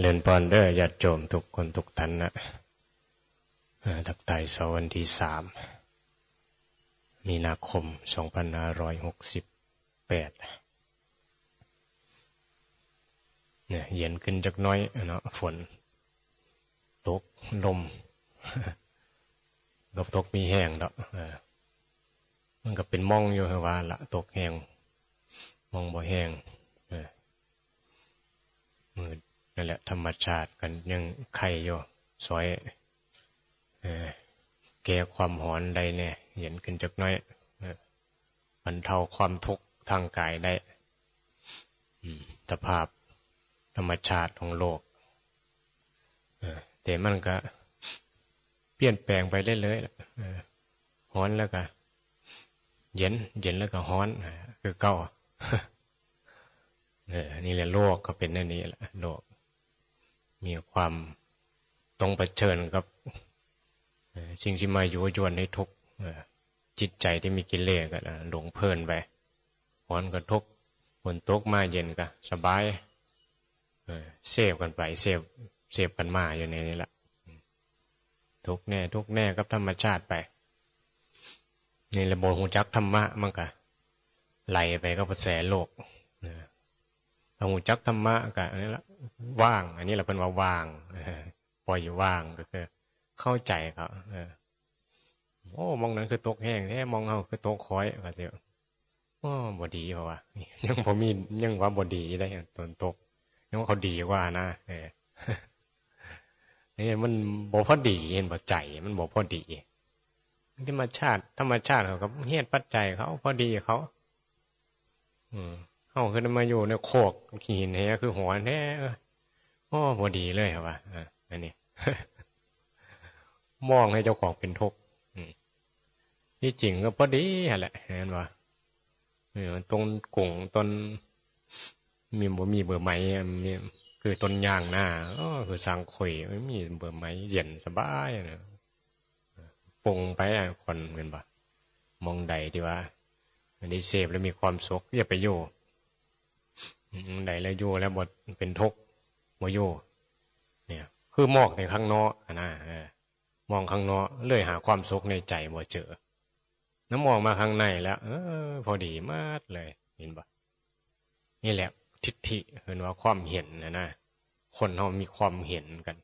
เรียนปอนเดอร์ญาติโยมทุกคนทุกท่านนะทักไต่สวันที่สามมีนาคมสองพันห้าร้อยหกสิบแปดเนี่ยเย็นขึ้นจักน้อยเนาะฝน ตกลมกับตกมีแห้งดอกเออมันก็เป็นมองอยู่คือว่าละตกแห้งมองบ่แห้งมือ นั่นแหละธรรมชาติกันยังไข่อยู่ซอยเออแก้ความหอนได้เนี่ยเห็นขึ้นจักน้อยบรรเทาความทุกข์ทางกายได้สภาพธรรมชาติของโลกเออแต่มันก็ เปลี่ยนแปลงไปเรื่อยๆล่ะเออฮ้อนแล้วก็เย็น เย็นแล้วก็ฮ้อนคือเก่าเออนี่แหละโลกก็เป็นนั่นนี้แหละโลก มีความต้องเผชิญกับสิ่งที่มาอยู่ยวนให้ทุกจิตใจที่มีกิเลสก็หลงเพลินไปร้อนก็ทุกฝนตกมาเย็นก็สบายเสพกันไปเสพเสพกันมาอยู่ในนี้แหละทุกแน่ทุกแน่กับธรรมชาติไปนี่ระบบหูจักธรรมะมันก็ไหลไปกับกระแสโลกเอาหูจักธรรมะก็อันนี้ละ ว่าง อันนี้เราเป็นว่าว่างปล่อยอยู่ว่างก็คือ เข้าใจเขาโอ้มองนั้นคือตกแห้งแท้มองเขาคือตกคอยก็เสียโอ้บดีเพราะว่ายังพอมียังว่าบดีได้ตอนตกยังว่าเขาดีกว่านะเออนี่มันบ่พอดีเห็นบ่ใจ มันบ่พอดีธรรมชาติธรรมชาติเขากับเหตุปัจจัยเขาพอดีเขา อืม เขาคือมาอยู่ในโคกหินแท้คือหัวแท้ออโอ้พอดีเลยครับว่าอันนี้มองให้เจ้าของเป็นทุกข์ที่จริงก็พอดีแหละเห็นว่าตรงกุ่งต้นมีบ่มีเบอร์ไม้มีคือต้นยางหน้าก็คือสังข่อยมีเบื่อไม้เย็นสบายนะปงไปคนเหมือนปะมองใดดีว่าอันนี้เสพแล้วมีความสุขอย่าไปโย่ ใดแล้วโย่แล้วบดเป็นทุกข์บ่โย่เนี่ย คือมอกในข้างนอกนะมองข้างนอกเลยหาความสุขในใจบ่เจอ น้ำมองมาข้างในแล้วเออพอดีมากเลยเห็นปะนี่แหละ ทิฏฐิเห็นว่าความเห็นนะนะคนเรามีความเห็นกัน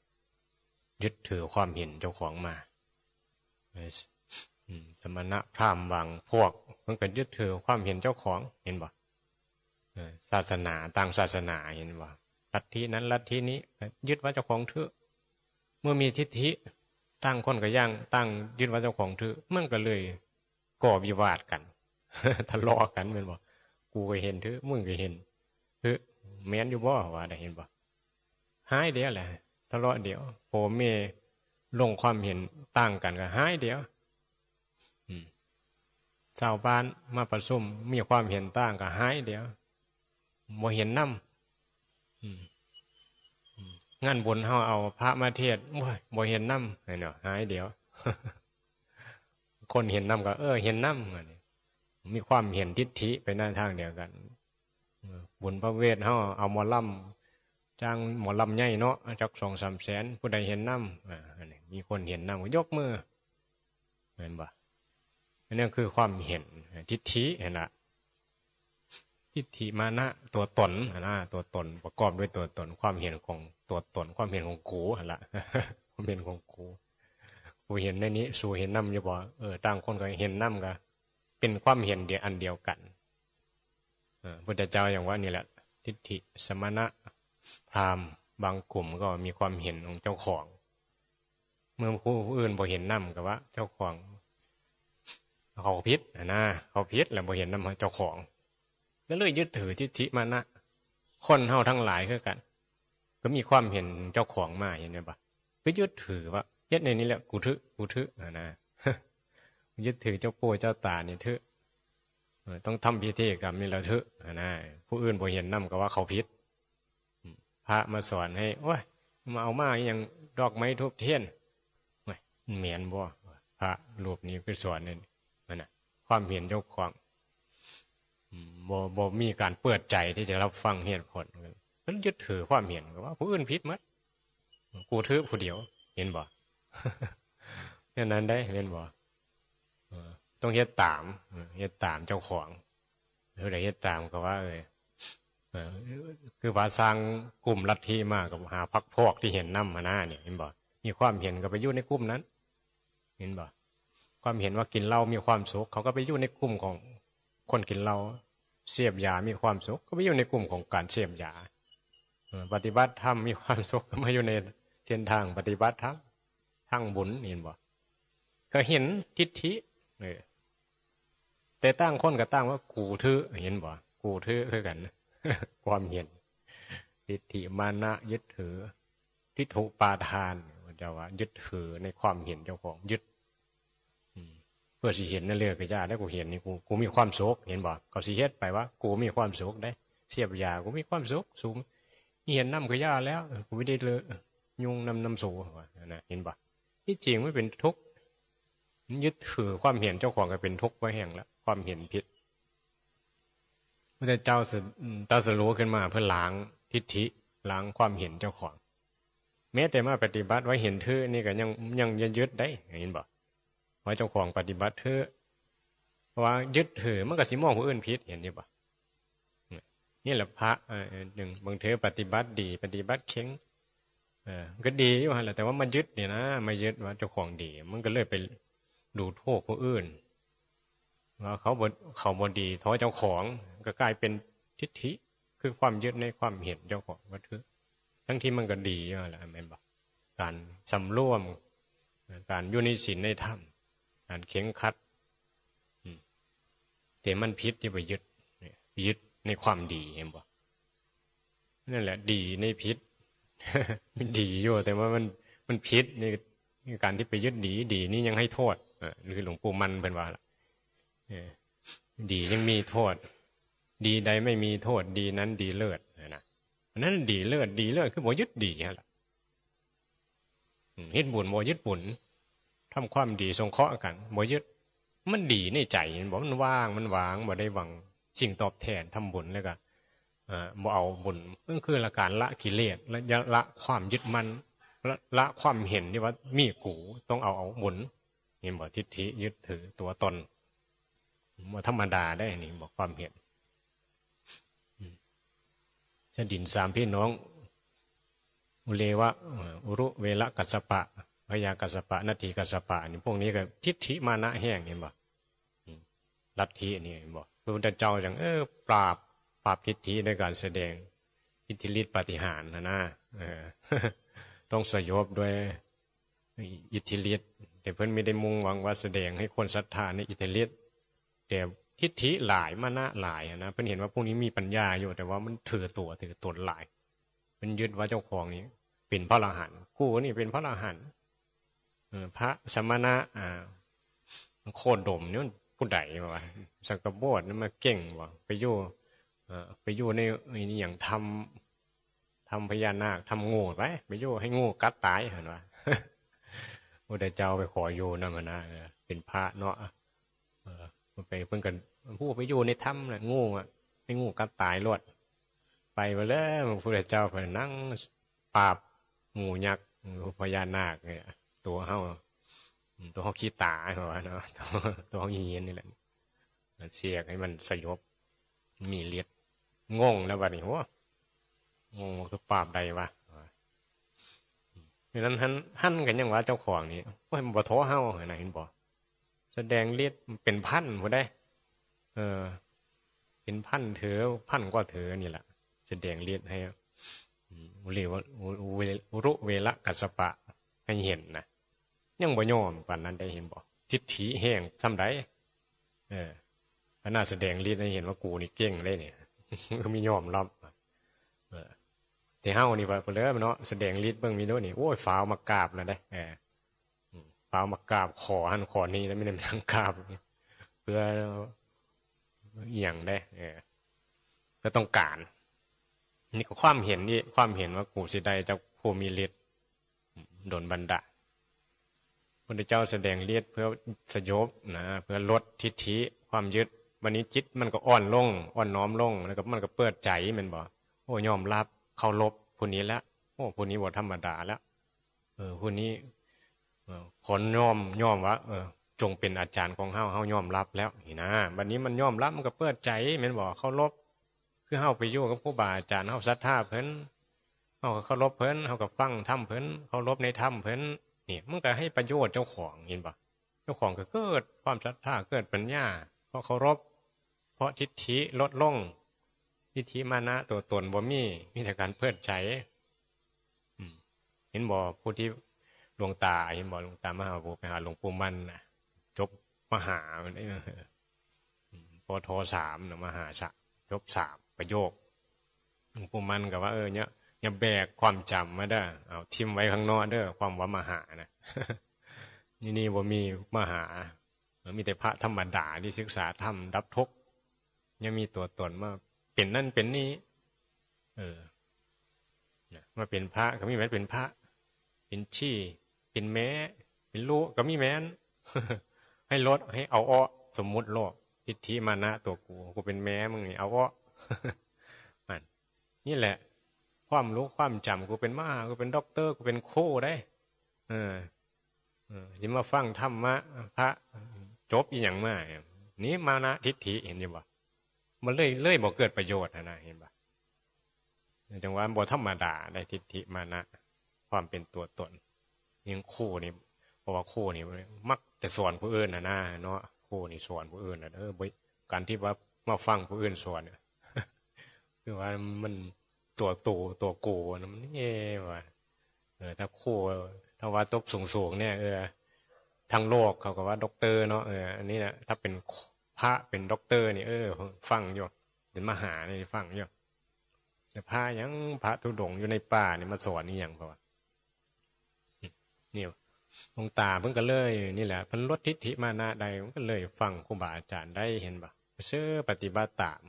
ยึดถือความเห็นเจ้าของมาสมณะพราหมณ์บางพวกมันก็ยึดถือความเห็นเจ้าของเห็นบ่ ศาสนาต่างศาสนาเห็นบ่ลัทธินั้นลัทธินี้ ยึดว่าเจ้าของเถอะเมื่อมีทิฏฐิตั้งคนก็ย่างตั้งยึดว่าเจ้าของเถอะมันก็เลยก่อวิวาทกันทะเลาะกันเป็นบ่กูก็เห็นเถอะมึงก็เห็นเฮ้ยแม่นอยู่บ่ว่าได้เห็นบ่หายเดียวแหละทะเลาะเดียวโผเมลงความเห็นต่างกันก็หายเดียวอืมชาวบ้านมาประชุมมีความเห็นต่างก็หายเดียว บ่เห็นนำงานบุญเฮาเอาพระมาเทศน์โอ้ยบ่เห็นนำเนาะหายเดี๋ยว คนเห็นนำก็ เออ เห็นนำมีความเห็นทิฏฐิไปในทางเดียวกันบุญพระเวทเฮาเอาหมอลำจ้างหมอลำใหญ่เนาะจักสองสามแสนผู้ใดเห็นน้ำอ่าอนี้มีคนเห็นน้ำก็ยกมือเห็นปะอันนี้คือความเห็นทิฏฐิเห็นละ ทิฏฐิมานะตัวตนนะตัวตนประกอบด้วยตัวตนความเห็นของตัวตน ความเห็นของกูเห็นละความเห็นของกูกูเห็นในนี้ สู่เห็นน้ำอยู่บ่เออต่างคนก็เห็นน้ำก็เป็นความเห็นเดียวอันเดียวกันพุทธเจ้าอย่างว่านี่แหละ ทิฏฐิสมณะพราหมณ์บางกลุ่มก็มีความเห็นของเจ้าของ เมื่อผู้อื่นบ่เห็นน้ำกับว่า เจ้าของ เขาพิษนะเขาพิษแล้วบ่เห็นน้ำเจ้าของ ก็เลยยึดถือทิฏฐิมานะคนเฮาทั้งหลายคือกัน ก็มีความเห็นเจ้าของมาเห็นไหมปะก็ยึดถือว่าเย็ดในนี้แหละกูทึกูทึนะยึดถือเจ้าปู่เจ้าตาเนี่ยทึต้องทำพิธีกรรมนี่แล้วเถอะนะผู้อื่นบ่เห็นนำก็ว่าเขาพิษพระมาสอนให้โอ้ยมาเอามาอย่างดอกไม้ทุบเทียนเหมียนบ่พระรูปนี้คือสอนนี่มันนะความเห็นเจ้าของ บ่บ่มีการเปิดใจที่จะรับฟังเหตุผลก็พิ่นยึดถือความเห็นก็ว่า ผู้อื่นผิดมัดกูถือผู้เดียว เห็นบ่เนี่ยนั้นได้เห็นบ่ต้องเฮ็ดตามเฮ็ดตามเจ้าของเท่าใดเฮ็ดตามก็ว่าเออคือว่าสร้างกลุ่มลัทธิมากกับหาพักพวกที่เห็นน้ำมาหน้าเนี่ยเห็นบ่ มีความเห็นก็ไปอยู่ในกลุ่มนั้น เห็นบ่ ความเห็นว่ากินเหล้ามีความสุขเขาก็ไปอยู่ในกลุ่มของ คนกินเหล้าเสพยบยามีความสุข ก็ไปอยู่ในกลุ่มของการเสพยาเออปฏิบัติธรรมมีความสุขก็มาอยู่ในเส้นทางปฏิบัติธรรมทางบุญเห็นบ่ก็เห็นทิฏฐิเออแต่ตั้งคนก็ตั้งว่ากูถือเห็นบ่กูถือคือกันความเห็นทิฏฐิมานะยึดถือทิฏฐุปาทานมันจะว่า ยึดถือในความเห็นเจ้าของยึด พื่อสิเห็นนั่นเลยก็ยาได้กูเห็นนี่กูกูมีความสุขเห็นบ่ก็สิเฮ็ดไปว่า กูมีความสุขได้ เสียบยากูมีความสุขสูงนี่เห็นน้ำก็ยาแล้วกูไม่ได้เลยยุงน้ำน้ำสูนะเห็นบ่ที่จริงไม่เป็นทุกข์ยึดถือความเห็นเจ้าของก็เป็นทุกข์ไว้แห่งละความเห็นผิดพระเจ้าสตรัสรู้ขึ้นมาเพื่อล้างทิฏฐิล้างความเห็นเจ้าของ แม้แต่มาปฏิบัติไว้เห็นเธอนี่ก็ยังยังยังยึดได้เห็นบ่ ว่าเจ้าของปฏิบัติเธอว่ายึดถือมันก็สิมองผู้อื่นผิดเห็นอยู่บ่นี่แหละพระหนึ่งบางเธอปฏิบัติดี ปฏิบัติเข่งเออก็ดีอยู่ฮะแหละแต่ว่ามันยึดเนี่ยนะมายึดว่าเจ้าของดี มันก็เลยไปดูโทษผู้อื่นว่าเขาบเขาบดีท้อเจ้าของก็กลายเป็นทิฏฐิคือความยึดในความเห็นเจ้าของว่าเธอทั้งที่มันก็ดีอยู่แหละแม่นบอกการสำรวมการยุนิสินในธรรม การเข็งคัดแต่มันพิษที่ไปยึดยึดในความดีเห็นบ่นั่นแหละ ดีในพิษมันดีอยู่แต่ว่ามันมันพิษในการที่ไปยึดดี ดีนี่ยังให้โทษหรือหลวงปู่มันเป็นว่าล่ะดียังมีโทษ ดีใดไม่มีโทษ ดีนั้นดีเลิศนะนั้นดีเลิศดีเลิศคือบ่ยึดดีฮะล่ะเฮ็ดบุญบ่ยึดบุญ ทำความดีสงเคราะห์กันบ่ยึดมันดีในใจบอกมันว่างมันวางบ่ได้หวังสิ่งตอบแทนทำบุญแล้วก็บ่เอาบุญก็คือละการละกิเลสละละความยึดมันละละความเห็นที่ว่ามีกูต้องเอาเอาบุญนี่บอกทิฏฐิยึดถือตัวตนบ่ธรรมดาได้นี่บอกความเห็นชดินสามพี่น้อง อุเลวะอุรุเวละกัสสปะ พยากัสสปะนาทีกัสสปะนี่พวกนี้ก็ทิฏฐิมานะแห้งเห็นบ่ลัทธินี่เห็นบ่พระพุทธเจ้าจังเออปราบปราบทิฏฐิในการแสดงอิทธิฤทธิปฏิหารนะนะเออต้องสยบด้วยอิทธิฤทธิ์แต่เพิ่นไม่ได้มุ่งหวังว่าแสดงให้คนศรัทธาในอิทธิฤทธิ์แต่ทิฏฐิหลายมานะหลายนะเพิ่นเห็นว่าพวกนี้มีปัญญาอยู่แต่ว่ามันถือตัวถือตนหลาย มันยึดว่าเจ้าของนี้เป็นพระอรหันต์กูนี่เป็นพระอรหันต์ พระสมณะอ่าโคดมนี่มันผู้ใดวะสังกบดนี่มาเก่งวะไปอยู่ไปอยู่ในอย่างทำทำพญานาคทำงูไปไปอยู่ให้งูกัดตายเห็นวะพระเจ้าไปขออยู่นั่นมานะเป็นพระเนาะมันไปเพิ่งกันผู้ไปอยู่ในถ้ำน่ะงูอะให้งูกัดตายรวดไปไปแล้วพระเจ้าไปนั่งปราบงูยักษ์พญานาคเนี่ย ตัวเฮาตัวเขาขี้ตาเหรอเนาะตัวเขาเยียนนี่แหละเสียกให้มันสยบ มีเลียดงงแล้วบัดนี้หัวงงคือปราบใดวะดังนั้นหันหันกันยังว่าเจ้าของนี่ว่ามันบ่ท้อเฮาเห็นไหมเห็นบ่แสดงเลียดเป็นพันผู้ได้ เออ เป็นพันเถอพันกว่าเถอนี่แหละแสดงเลียดให้เรียกว่ารุเวละกัสปะให้เห็นนะ ยังบ่ยอมป่านนั้นได้เห็นบ่ทิฏฐิแห้งทำไรเออพน่าแสดงฤทธิ์ให้เห็นว่ากูนี่เก่งเลยเนี่ยมียอมรับเออแต่เฮานี่ว่าเลยเนาะแสดงฤทธิ์เบิ่งมีโน่นนี่โอ้ยฟ้าวมากราบแล้วได้เออฟ้าวมากราบขอหันขอนี้แล้วไม่ได้มาทางกราบเพื่อเอียงได้ เออเพื่อต้องการนี่ก็ความเห็นนี่ความเห็นว่ากูสิได้เจ้าผู้มีฤทธิ์โดนบันดา พระเจ้าแสดงเลียดเพื่อสยบนะเพื่อลดทิฏฐิความยึดวันนี้จิตมันก็อ่อนลง อ่อนน้อมลงแล้วก็มันก็เปิดใจมันบอกโอ้ยอมรับเคารพผู้นี้แล้วโอ้ผู้นี้บ่ธรรมดาแล้วเออผู้นี้เออคนยอมยอมว่าเออ จงเป็นอาจารย์ของเฮาเฮายอมรับแล้วนี่นะบัดนี้มันยอมรับมันก็เปิดใจม่นบอกเคารพคือเฮาไปยู่กับผู้บาอาจารย์เฮาศรัทธาเพิ่นเฮาก็เคารพเพิ่นเฮาก็ฟังธรรมเพิ่นเคารพในธรรมเพิ่น นี่มันก็ให้ประโยชน์เจ้าของเห็นบ่เจ้าของก็เกิดความศรัทธาเกิดปัญญา เพราะเคารพ เพราะทิฏฐิลดลง ทิฏฐิมานะตัวตนบ่มีมีแต่การเพิดใจอืมเห็นบ่ผู้ที่หลวงตาเห็นบ่หลวงตามหาบุไปหาหลวงปู่มันนะจบมหามันได้อืมปทสามนะมหาสะจบสามประโยคหลวงปู่มันกับว่าเออเนี่ย อย่าแบกความจำมาเด้อเอาทิมไว้ข้างนอกเด้อความว่ามหานะนี่นี่ว่ามีมหามีแต่พระธรรมดาที่ศึกษาธรรมรับทุกยังมีตัวตนมาเป็นนั่นเป็นนี่เออมาเป็นพระก็มีแม้เป็นพระ เป็นชี่เป็นแม้ เป็นลูกก็มีแม้น ให้ลดให้เอาอ้อสมมุติโลกทิฏฐิมานะตัวกูกูเป็นแม้มึงนี่เอาอ้อมันนี่แหละ ความรู้ความจำกูเป็นมหากูเป็นด็อกเตอร์กูเป็นโคได้เออเออที่มาฟังธรรมะพระจบอีหยังมานี่มานะทิฏฐิเห็นยังบ่มันเลยเลยบ่เกิดประโยชน์นะเห็นบ่จังหวะบ่ธรรมดาได้ทิฏฐิมานะ ความเป็นตัวตนยังคู่นี่เพราะว่าคู่นี่มักแต่สอนผู้อื่นนะนะเนาะคู่นี่สอนผู้อื่นนะเออบ่การที่ว่ามาฟังผู้อื่นสอนเนี่ยคือว่ามัน ตัวตูตัวกูนะมันเย่ว่ะเออถ้าคู่ถ้าว่าตบสูงสูงๆเนี่ยเออทางโลกเขาก็ว่าด็อกเตอร์เนาะเอออันนี้นะถ้าเป็นพระเป็นด็อกเตอร์นี่เออ ฟังอยู่เป็นมหาเนี่ยฟังอยู่แต่พระยังพระทุดงอยู่ในป่านี่มาสอนนี่อย่างเพราะว่านี่หลงตาเพิ่งก็เลย นี่แหละเพิ่นลดทิฏฐิมานะใดมันก็เลยฟังครูบาอาจารย์ได้เห็นบ่เชื่อปฏิบัติตาม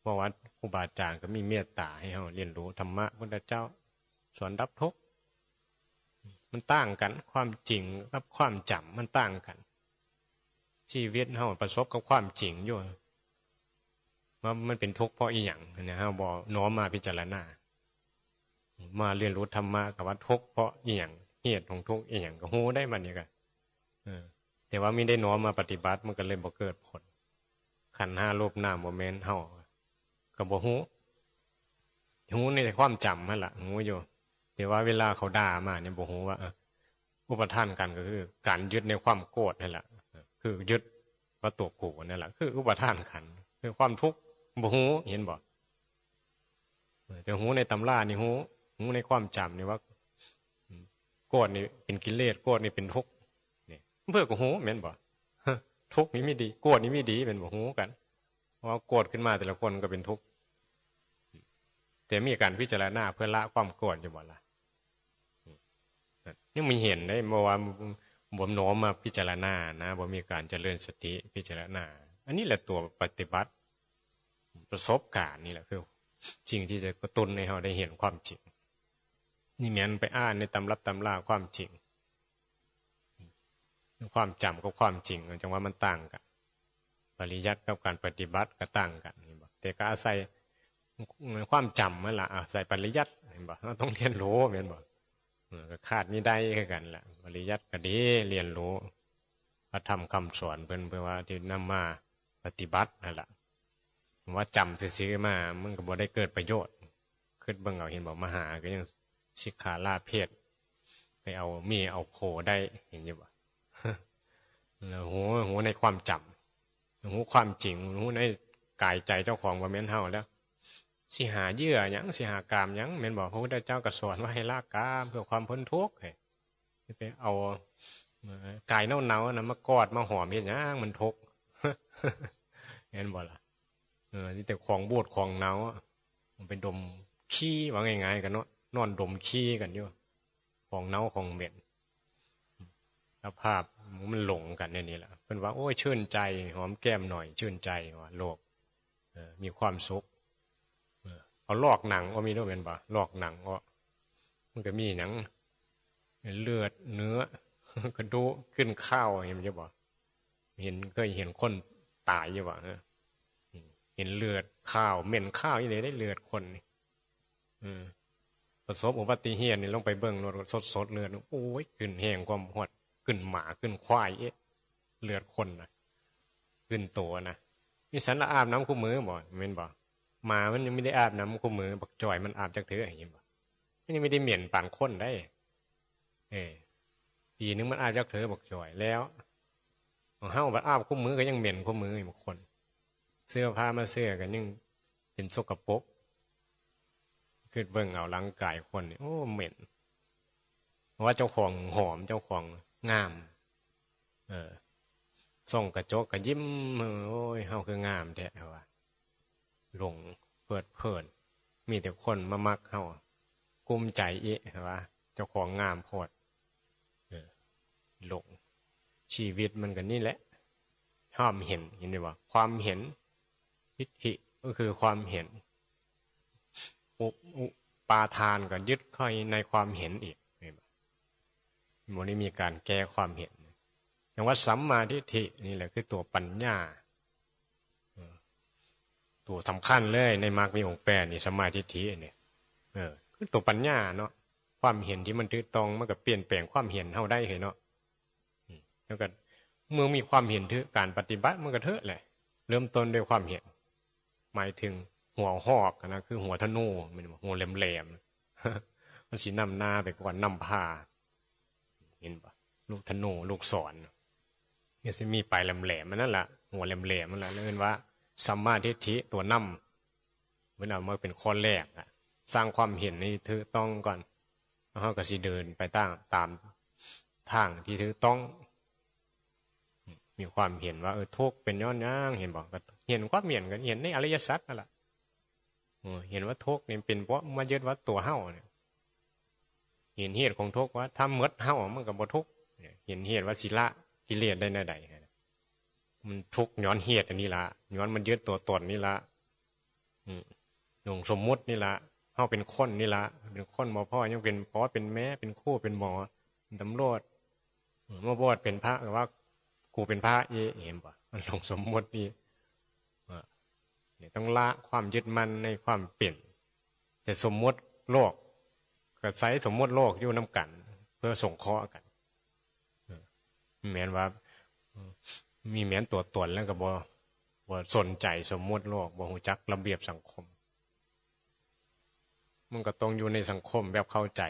เพราะว่าครูบาอาจารย์ก็มีเมตตาให้เราเรียนรู้ธรรมะพระเจ้าสอนรับทุกข์มันต่างกันความจริงกับความจำมันต่างกัน ชีวิตเราประสบกับความจริงอยู่ว่ามันเป็นทุกข์เพราะอีหยังนะฮะบอกน้อมมาพิจารณา มาเรียนรู้ธรรมะกับว่าทุกข์เพราะอีหยังเหตุของทุกข์อีหยังก็หูได้มันเนี่ยกันแต่ว่าไม่ได้น้อมมาปฏิบัติมันก็เลยบ่เกิดผลขันห้ารูปหน้าโมเมนต์เฮา กับบ่หูหูในความจำนั่นแหละหูอยู่ แต่ว่าเวลาเขาด่ามาเนี่ยบ่หูว่าอุปทานกันก็คือ การยึดในความโกรธนั่นแหละคือยึดว่าตัวกูนั่นแหละคือ อุปทานขัน คือความทุกข์บ่หูเห็นบ่แต่หูในตำรานี่หูหูในความจำนี่ว่าโกรธนี่เป็นกิเลสโกรธนี่เป็นทุกข์นี่เพื่อกับหูเห็นบ่ทุกข์นี้ไม่ดีโกรธนี้ไม่ดีเป็นบ่หูกันเพราะว่าโกรธขึ้นมาแต่ละคนก็เป็นทุกข์ แต่มีการพิจารณาเพื่อละความโกรธอยู่บ่ละนี่มีเห็นได้เมื่อวานบ่มโน้มมาพิจารณานะบ่มีการเจริญสติพิจารณา อันนี้แหละตัวปฏิบัติประสบการณ์นี่แหละคือจริงที่จะกระตุ้นให้เราได้เห็นความจริง นี่เหมือนไปอ่านในตำรับตำราความจริง ความจำกับความจริงจังว่ามันต่างกัน ปริยัติกับการปฏิบัติก็ต่างกันแต่ก็อาศัย ความจำนั่นละอาศัยปริยัติเห็นบ่ต้องเรียนรู้เห็นบ่ก็คาดไม่ได้คือกันแหละปริยัติก็ดีเรียนรู้พระธรรมคำสอนเพื่อนเพื่อว่าที่นำมาปฏิบัตินั่นแหละว่าจำซื้อมามันก็บ่ได้เกิดประโยชน์ขึ้นเบิ่งเอาเห็นบอกมหาก็ยังสิกขาลาเพศ ไปเอามีเอาโคได้เห็นอยู่บ่แล้วหูหูในความจำหูความจริงหูในกายใจเจ้าของว่าเม้นเฮาแล้ว สิหาเยื่อยังสิหากามยังเมนบอกพระพุทธเจ้าก็สอนว่าให้ละกามเพื่อความพ้นทุกข์ไปเอากายเน่าเน่านะมากอดมาหอมเห็นยังมันทุกข์เห็นบ่ล่ะเออที่แต่ของบูดของเน่ามันเป็นดมขี้ว่าง่ายๆกันเนาะนอนดมขี้กันอยู่ของเน่าของเหม็นสภาพมันหลงกันในนี้แหละเป็นว่าโอ้ยชื่นใจหอมแก้มหน่อย ชื่นใจว่าโลกมีความสุข เอาลอกหนังก็มีด้วยเป็นบ่ลอกหนังก็มันก็มีหนังเลือดเนื้อกระดูขึ้นข้าวเห็นจะบอเห็นเคยเห็นคนตายอยู่บ่เห็นเลือดข้าวเหม็นข้าวยังไงได้เลือดคนเออประสบอุบัติเหตุนี่ลงไปเบิ่งรถสดสดเลือดโอ้ยขึ้นแห้งความหดขึ้นหมาขึ้นควายเอ๊ะเลือดคนนะขึ้นตัวนะมีสันละอาบน้ำคู่มือบ่แม่นบ่ หมามันยังไม่ได้อาบน้ำคู่มือบักจ่อยมันอาบจากเถืออย่างนี้บ่มันยังไม่ได้เหม็นปานคนได้ เออปีนึงมันอาบจากเถือบักจ่อยแล้วของเฮาบัดอาบคู่มือก็ยังเหม็นคู่มืออีกบางคน เสื้อผ้ามาเสื้อกันยังเป็นสกปรกคือเบิ่งเอาร่างกายคนนี่โอ้เหม็นเพราะว่าเจ้าของหอมเจ้าของงาม เออส่องกระจกกระยิ้มโอ้ยเฮาคืองามแท้ว่า หลงเปิดเพินมีแต่คนมามักเฮากุ้มใจเอะว่าเจ้าของงามโพดเออหลงชีวิตมันกันนี่แหละห้ามเห็นเห็นไหมว่าความเห็นทิฏฐิก็คือความเห็นอุอุปาทานก็ยึดเข้าในความเห็นอีกเห็นไหมมันนี้มีการแก้ความเห็นอย่างว่าสัมมาทิฏฐินี่แหละคือตัวปัญญา ตัวสำคัญเลยในมรรคมีองค์แปดนี่สมาทิฏฐิเนี่ยเออคือตัวปัญญาเนาะความเห็นที่มันถูกต้องมันก็เปลี่ยนแปลงความเห็นเท่าได้เหรอเนาะแล้วก็เมื่อมีความเห็นถึงการปฏิบัติมันก็เถอะแหละเริ่มต้นด้วยความเห็น หมายถึงหัวหอกนะคือ หัวธนูมันหัวแหลมๆมันสีนำหน้าไปก่อนนำผ้าเห็นปะลูกธนูลูกศรเนี่ยสิมีปลายแหลมๆมันนั่นแหละหัวแหลมๆมันแหละเรียกว่า สัมมาทิฏฐิตัวนำเมื่อเอามาเป็นข้อแรกอะสร้างความเห็นนี่ถือต้องก่อนแล้วเขาก็สิเดินไปตั้งตามทางที่ถือต้อง มีความเห็นว่าเออทุกข์เป็นย้อนย่างเห็นบอกก็เห็นความเห็นกันเห็นในอริยสัจนั่นแหละเห็นว่าทุกข์นี่เป็นเพราะมายึดว่าตัวเฮาเนี่ยเห็นเหตุของทุกข์ว่าถ้าเมดเฮามันก็บ่ทุกข์เห็นเหตุว่าศิละกิเลสได้ในใด มันทุกข์ย้อนเหตุอันนี้ละย้อนมันยึดตัวตนนี่ละอืมหลงสมมุตินี่ละเฮาเป็นคนนี่ละเป็นคนบ่พ่อยังเป็นพ่อเป็นแม่เป็นคู่เป็นหมอเป็นตำรวจเออมาบวชเป็นพระก็ว่ากูเป็นพระเยเห็นปะมันลงสมมตินี่เนี่ยต้องละความยึดมั่นในความเปลี่ยนแต่สมมติโลกก็ใช้สมมติโลกอยู่น้ากัน เพื่อส่งเคราะห์กันเหมือนว่า มีเหมือนตัวตนแล้วก็บ่บ่สนใจสมมติโลกบ่หูจักระเบียบสังคม มันก็ต้องอยู่ในสังคมแบบเข้าใจ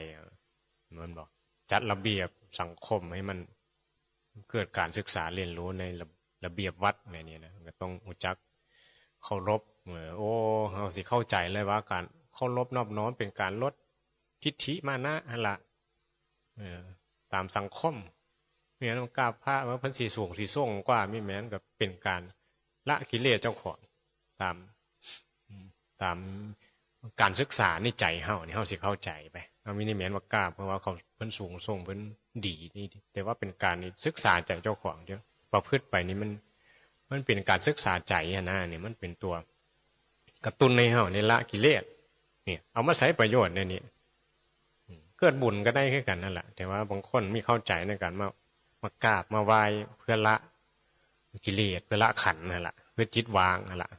เหมือนบอก จัดระเบียบสังคมให้มันเกิดการศึกษาเรียนรู้ในระระเบียบวัดอะไรเนี่ยนะก็ต้องรู้จักเคารพเออโอ้เราสิเข้าใจเลยว่าการเคารพนอบน้อมเป็นการลดทิฏฐิมานะฮะละเออตามสังคม เมื่อนกราบพระว่าเพันสีสูงสีส่งกว่ามีแม้นกับเป็นการละกิเลสเจ้าของตามตามการศึกษาในใจเฮานี่เฮาสิเข้าใจไปเอามินิแมนว่ากราบเพราะว่าเขาเพิ่นสูงส่งเพิ่นดีนี่แต่ว่าเป็นการศึกษาใจเจ้าของเยอะประพฤติไปนี่มันมันเป็นการศึกษาใจนะเนี่ยมันเป็นตัวกระตุ้นในเฮาในละกิเลสเนี่ยเอามาใช้ประโยชน์ในนี้เกิดบุญก็ได้แค่กันนั่นแหละแต่ว่าบางคนไม่เข้าใจในการมา มากราบมาไหว้เพื่อละกิเลสเพื่อละขันนั่นแหละเพื่อจิตวางนั่นแหละ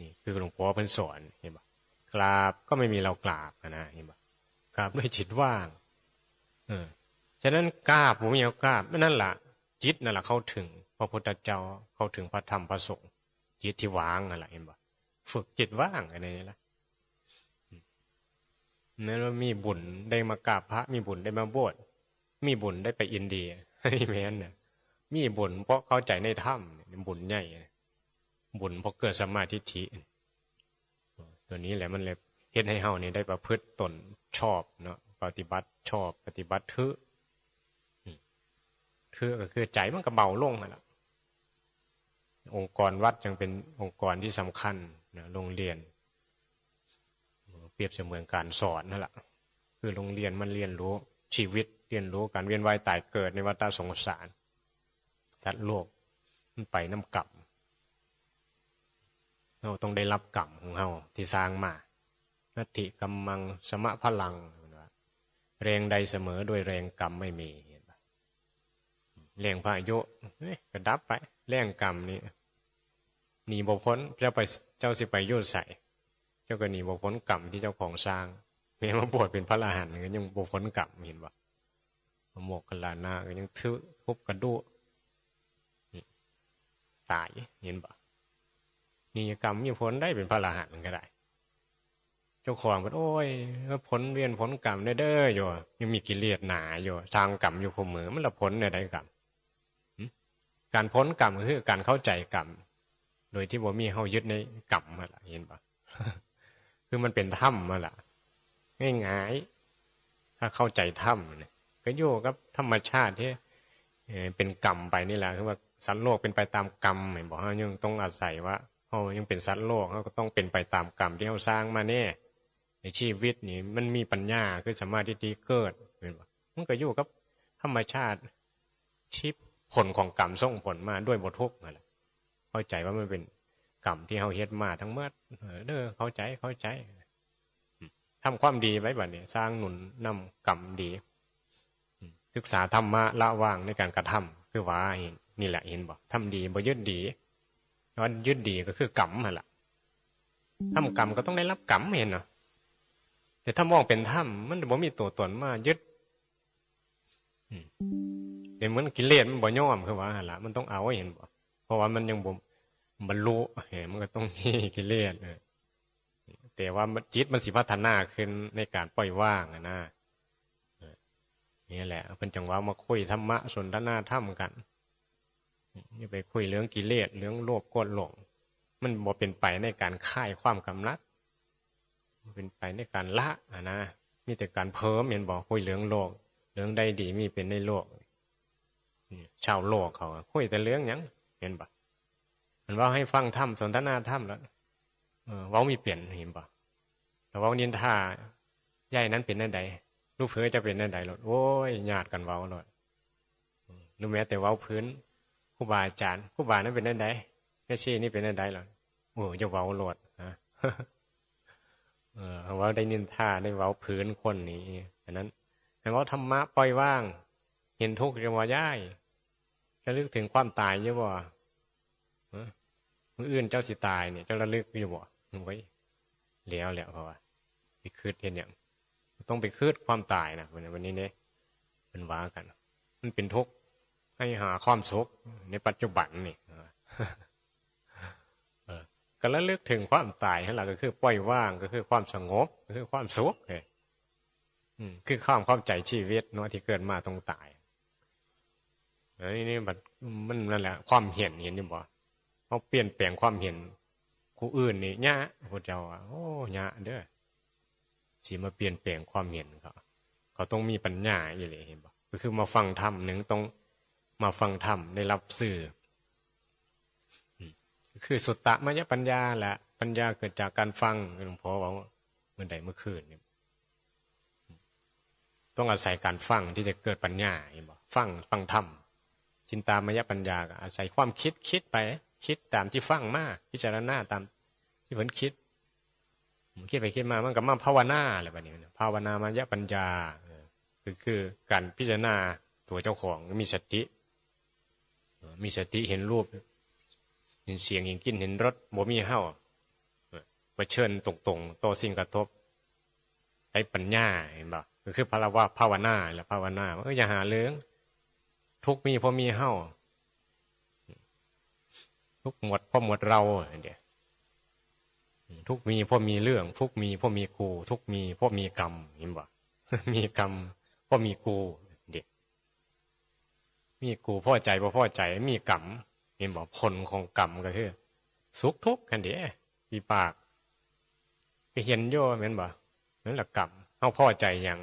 นี่คือหลวงพ่อเพิ่นสอนเห็นปะกราบก็ไม่มีเรากราบนะเห็นปะกราบด้วยจิตว่าง เออฉะนั้นกราบผมไมีเอากราบนั่นแหละจิตนั่นแหละเข้าถึงพระพุทธเจ้าเข้าถึงพระธรรมพระสงฆ์จิตที่ว่างนั่นแหละเห็นปะฝึกจิตว่างอะไรนี่ละนั่นว่ามีบุญได้มากราบพระมีบุญได้มาบวชมีบุญได้ไปอินเดีย แม้นเนี่ยมีบุญเพราะเข้าใจในธรรมบุญใหญ่บุญเพราะเกิดสมาธิทิตัวนี้แหละมันเลยเฮ็ดให้เฮานี่ได้ประพฤติตนชอบเนาะปฏิบัติชอบ ปฏิบัติถือถือก็คือใจมันก็เบาลงแล้วองค์กรวัดยังเป็นองค์กรที่สำคัญนะโรงเรียน เปรียบเสมือนการสอนนั่นแหละคือโรงเรียนมันเรียนรู้ชีวิตเรียนรู้การเวียนว่ายตายเกิดในวัฏสงสาร สัตว์โลกมันไปน้ำกรรมเราต้องได้รับกรรมของเราที่สร้างมานัตถิกรรมังสมะพลังแรงใดเสมอด้วยแรงกรรมไม่มีแรงพายุกระดับไปแรงกรรมนี่หนีบพ้นเจ้าไปเจ้าสิไปยุ่ใส่ เจ้าก็หนีบพ้นกรรมที่เจ้าของสร้างม้มาบวชเป็นพระอรหันต์ก็ยังบ่พ้นกรรมเห็นบ่ มโมกขลานาก็ยังทึทุบกระดูกตายเห็นบ่นี่กรรมมีผลได้เป็นพระรหันต์ก็ได้ เจ้าของก็โอ้ยผลเวียนผลกรรมเด้ออยู่ยังมีกิเลสหนาอยู่ทางกรรมอยู่ขมือมันละผลในใดกรรมการพ้นกรรมคือการเข้าใจกรรมโดยที่บ่มีเฮายึดในกรรมมาละเห็นปะคือมันเป็นถ้ำมาละง่ายๆถ้าเข้าใจถ้ำเนี่ย ก็โยกับธรรมชาติที่เป็นกรรมไปนี่แหละคือว่าสัตว์โลกเป็นไปตามกรรมเหมือนบอกว่ายังต้องอาศัยว่าเขายังเป็นสัตว์โลกเขาก็ต้องเป็นไปตามกรรมที่เขาสร้างมาแน่ในชีวิตนี่มันมีปัญญาคือสามารถที่จะเกิดเห็นปะมันก็อยู่กับธรรมชาติที่ผลของกรรมส่งผลมาด้วยบททุกข์นั่นแหละเข้าใจว่ามันเป็นกรรมที่เขาเฮ็ดมาทั้งเมื่อเด้อเข้าใจเข้าใจทำความดีไว้บัดนี้ สร้างหนุนนำกรรมดี ศึกษาธรรมะละว่างในการกระทำคือว่าเห็นนี่แหละเห็นบอกทำดีบ่ยึดดีเพราะยึดดีก็คือกรรมนั่นละทำกรรมก็ต้องได้รับกรรมเห็นเนาะแต่ถ้ามองเป็นธรรมมันบ่มีตัวตนมายึดแต่เหมือนกิเลสมันบ่ย่อมคือว่าหั่นละมันต้องเอาเห็นบ่เพราะว่ามันยังบ่บรรลุเห็นมันก็ต้องมีกิเลสแต่ว่าจิตมันสิพัฒนาขึ้นในการปล่อยว่างนะ นี่แหละเป็นจังหวะมาคุยธรรมะสนทนาธรรมกันอย่ไปคุยเรื่องกิเลสเรื่องโลภโกรธหลง มันบ่เป็นไปในการค่ายความกำลัดเป็นไปในการละอะนะมีแต่การเพิ่มเห็นบอกคุยเรื่องโลก เรื่องใดดีมีเป็นในโลกชาวโลกเขาคุยแต่เรื่องยังเห็นปะมันว่าให้ฟังธรรมสนทนาธรรมแล้วเออว่ามีเปลี่ยนเห็นปะแต่ว่านินทาใหญ่นั้นเป็นนั่นใด ลูกเพือจะเป็นนั่นใดหรอโอ้ยญาติกันเว้าหรอรู้แม้แต่เว้าพื้นผู้บาอาจารย์ผู้บานั้นเป็นนั่นใดแม่ชีนี่เป็นนั่นใดหรอโอ้จะเว้าหลดนะเออเว้าได้นินท่าได้เว้าพื้นคนนี้อันนั้นแต่ว่าธรรมะปล่อยว่าง เห็นทุกข์จะว่าย่ายจะลึกถึงความตายเยอะบ่มืออื่นเจ้าสิตายเนี่ยเจ้าระลึกอยู่บ่ไว้แล้วแหละเพราะว่าไปคืดเห็นอย่าง ต้องไปคืดความตายนะวันนี้เนี่ยเป็นว้ากัน มันเป็นทุกข์ให้หาความสุขในปัจจุบันนี่ก็ระลึกถึงความตายนั่นแหละก็คือปล่อยว่างก็คือความสงบก็คือความสุขเลยคือความเข้าใจชีวิตเนาะที่เกิดมาต้องตายอันนี้นี่มันมันนั่นแหละ ความเห็นเห็นนี่บ่เขาเปลี่ยนแปลงความเห็นผู้อื่นนี่ยะพระเจ้าอะโอ้ยะเด้อ สีมาเปลี่ยนแปลงความเห็นเขาเขาต้องมีปัญญาอย่างไรเห็นบ่ก็คือมาฟังธรรมหนึ่งต้องมาฟังธรรมได้รับสื่อคือสุตตะมยปัญญาแหละปัญญาเกิดจากการฟังหลวงพ่อบอกเมื่อใดเมื่อคืนเนี่ยต้องอาศัยการฟังที่จะเกิดปัญญาเห็นบ่ฟังฟังธรรมจินตามยปัญญาอาศัยความคิดคิดไป คิดตามที่ฟังมาพิจารณาตามที่เพิ่นคิด คิดไปคิดมามันก็มาภาวนาอะไรแบบนี้ภาวนามายปัญญาคือคือการพิจารณาตัวเจ้าของมีสติ มีสติเห็นรูป เห็นเสียงเห็นกลิ่นเห็นรสบ่มีเห่าไปเชิญตรงๆโตสิ่งกระทบให้ปัญญาเห็นบ่ก็คือพระว่าภาวนาแหละภาวนาว่าอย่าหาเรื่องทุกมีพอมีเห่าทุกหมดพอหมดเราเดี๋ย ทุกมีพอมีเรื่อง ทุกมีพอมีกู ทุกมีพอมีกรรมเห็นบ่มีกรรมพอมีกูเด็กมีกูพ่อใจพ่อพ่อใจ มีกรรมเห็นบ่ผลของกรรมก็คือสุขทุกข์กันเดียปีปากไปเห็นโยเหมือนบ่นั่นแหละกรรมเขาพ่อใจอย่าง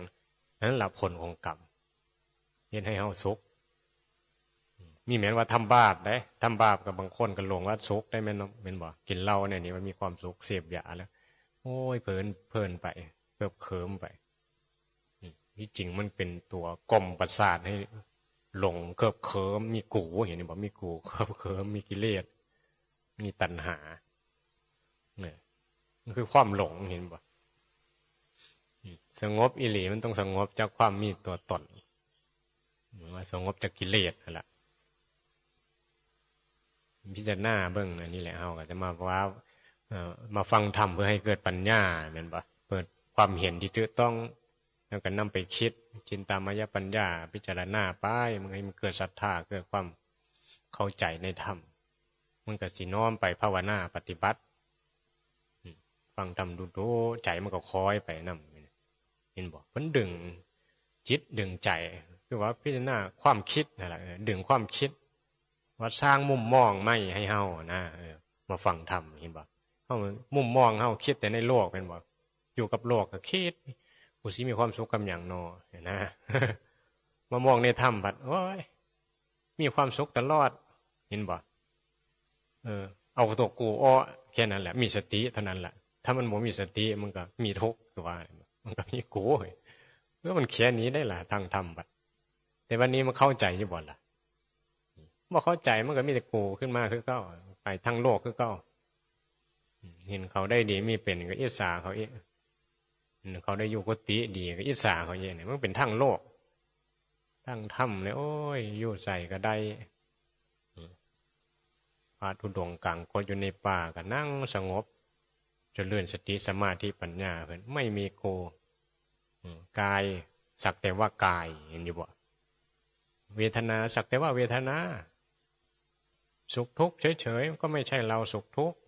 นั้นแหละผลของกรรมเห็นให้เขาสุข มีเหมือนว่าทำบาปได้ทำบาปกับบางคนก็หลงว่าสุขได้แม่นเม่นบ่กินเหล้าเนี่ยนี่มันมีความสุขเสพยาแล้ว โอ้ยเพลินเพลินไปเพิบเคิมไปนี่จริงมันเป็นตัวกลมประสาทให้หลงเคิบเคิมมีกูอย่างนี้บอกมีกูเคิบเคิมมีกิเลสมีตัณหาเนี่ยมันคือความหลงเห็นบ่สงบอิหลีมันต้องสงบจากความมีตัวตนว่าสงบจากกิเลสนั่นแหละ พิจารณาเบิ้งอันนี้แหละเฮาก็จะมาว่ามาฟังธรรมเพื่อให้เกิดปัญญาเหมือนปะเปิดความเห็นที่ถูกต้องแล้วก็นำไปคิดจินตามายปัญญา พิจารณาไปมันให้มันเกิดศรัทธาเกิดความเข้าใจในธรรมมันก็สิน้อมไปภาวนาปฏิบัติฟังธรรมดูดูใจมันก็คอยไปนำเห็นบอกมันดึงจิตดึงใจคือว่าพิจารณาความคิดนั่นแหละดึงความคิด ว่าสร้างมุมมองไม่ให้เฮานะมาฟังธรรมเห็นบ่เฮามุมมองเฮาคิดแต่ในโลกเป็นบ่อยู่กับโลกก็คิดกูสิมีความสุขกับอย่างนอเห็นนะมามองในธรรมบัดโอ้ยมีความสุขตลอด เห็นบ่เออ เอาตัวกูอ้อแค่นั้นแหละ มีสติเท่านั้นแหละถ้ามันบ่มีสติมันก็มีทุกข์คือว่า มันก็มีกูเฮ้ยเมื่อมันแค่นี้ได้ล่ะทางธรรมบัดแต่วันนี้มันเข้าใจยู่บ่ล่ะ บ่เข้าใจมันก็มีแต่กูขึ้นมาคือเก้าไปทั้งโลกคือเก้าเห็นเขาได้ดีมีเป็นก็อิสาเขาอีเห็นเขาได้อยู่กุฏิดีก็อิสาเขาเองเนี่ยมันเป็นทั้งโลก ทั้งถ้ำเลยโอ้ยอยู่ใส่ก็ได้พระธุดงกลางก็อยู่ในป่าก็นั่งสงบจนเลื่อนสติสมาธิปัญญาเพิ่นไม่มีโกกายสักแต่ว่ากายเห็นอยู่บ่เวทนาสักแต่ว่าเวทนา สุขทุกข์เฉยๆก็ไม่ใช่เราสุขทุกข์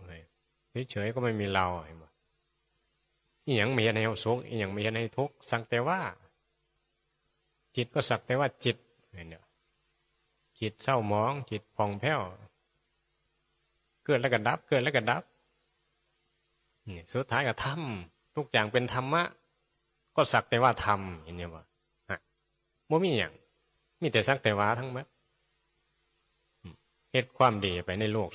เฉยๆก็ไม่มีเราเห็นบ่อีหยังมีให้เรสุขอีหยังมีให้ทุกข์สักแต่ว่า จิตก็สักแต่ว่าจิตเห็นเดียวจิตเศร้าหมอง จิตผ่องแผ้วเกิดแล้วก็ดับ เกิดแล้วก็ดับนี่สุดท้ายก็ทำทุกอย่างเป็นธรรมะ ก็สักแต่ว่าทำเห็นเดียวว่าฮะบ่มีอย่างมีแต่สักแต่ว่าทั้งหมด เฮ็ดความดีไปในโลก